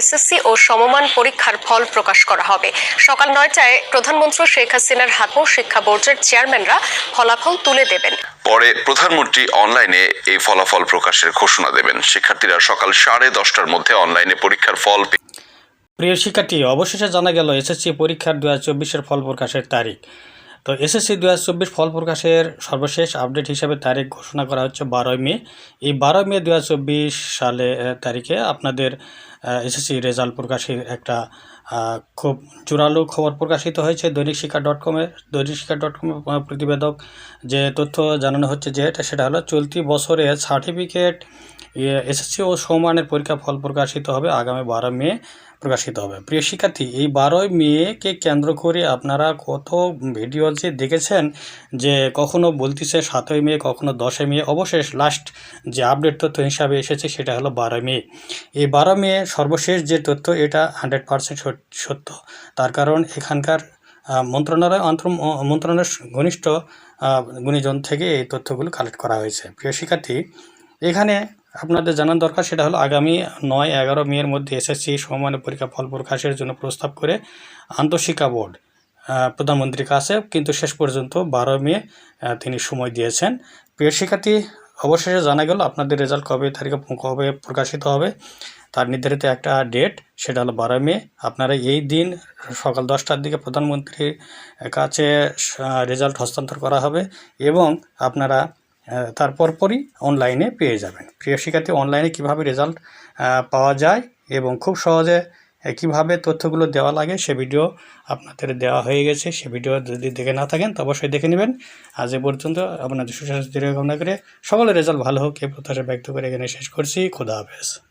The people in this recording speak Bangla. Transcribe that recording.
এসএসসি ও সমমান পরীক্ষার ফল প্রকাশ করা হবে। সকাল নয়টায় প্রধানমন্ত্রী শেখ হাসিনার হাতেও শিক্ষা বোর্ডের চেয়ারম্যানরা ফলাফল তুলে দেবেন। পরে প্রধানমন্ত্রী অনলাইনে এই ফলাফল প্রকাশের ঘোষণা দেবেন। শিক্ষার্থীরা সকাল সাড়ে দশটার মধ্যে অনলাইনে পরীক্ষার ফল প্রিয় শিক্ষার্থী অবশেষে জানা গেল এসএসসি পরীক্ষার দু হাজার চব্বিশের ফল প্রকাশের তারিখ। তো এসএসসি দু হাজার চব্বিশ ফল প্রকাশের সর্বশেষ আপডেট হিসাবে তারিখ ঘোষণা করা হচ্ছে বারোই মে। এই বারোই মে দু হাজার চব্বিশ সালে তারিখে আপনাদের এসএসসি রেজাল্ট প্রকাশের একটা খুব জোরালো খবর প্রকাশিত হয়েছে দৈনিক শিক্ষা ডট কমের দৈনিক শিক্ষা ডট কমের প্রতিবেদক যে তথ্য জানানো হচ্ছে যে এটা, সেটা হলো চলতি বছরে সার্টিফিকেট এসএসসি ও সমানের পরীক্ষা ফল প্রকাশিত হবে আগামী বারো মে প্রকাশিত হবে। প্রিয় শিক্ষার্থী, এই বারোই মেকে কেন্দ্র করে আপনারা কত ভিডিও যে দেখেছেন যে কখনো বলতেছে সাতই মে, কখনো দশই মে, অবশেষ লাস্ট যে আপডেট তথ্য হিসাবে এসেছে সেটা হলো বারো মে। এই বারো মে সর্বশেষ যে তথ্য, এটা হান্ড্রেড পারসেন্ট সত্য। তার কারণ এখানকার মন্ত্রণালয় অন্তর মন্ত্রণালয়ের ঘনিষ্ঠ গুণীজন থেকে এই তথ্যগুলো কালেক্ট করা হয়েছে। প্রিয় শিক্ষার্থী, এখানে আপনাদের জানার দরকার সেটা হলো আগামী নয় এগারো মের মধ্যে এসএসসি সমমানের পরীক্ষা ফল প্রকাশের জন্য প্রস্তাব করে আন্তঃশিক্ষা বোর্ড প্রধানমন্ত্রীর কাছে কিন্তু শেষ পর্যন্ত বারো মে তিনি সময় দিয়েছেন। প্রিয় শিক্ষার্থী, অবশেষে জানা গেল আপনাদের রেজাল্ট কবে, তারিখে কবে প্রকাশিত হবে, তার নির্ধারিত একটা ডেট, সেটা হলো বারো মে। আপনারা এই দিন সকাল দশটার দিকে প্রধানমন্ত্রীর কাছে রেজাল্ট হস্তান্তর করা হবে এবং আপনারা আহ, পরপরই পরই অনলাইনে পেয়ে যাবেন। প্রিয় শিক্ষার্থী অনলাইনে কীভাবে রেজাল্ট পাওয়া যায় এবং খুব সহজে কীভাবে তথ্যগুলো দেওয়া লাগে সে ভিডিও আপনাদের দেওয়া হয়ে গেছে। সে ভিডিও যদি দেখে না থাকেন তো অবশ্যই দেখে নেবেন। আজ এ পর্যন্ত আপনাদের সুস্বাস্থ্য কামনা করে সকলের রেজাল্ট ভালো হোক এই প্রত্যাশা ব্যক্ত করে এখানে শেষ করছি। খুদা হাফেজ।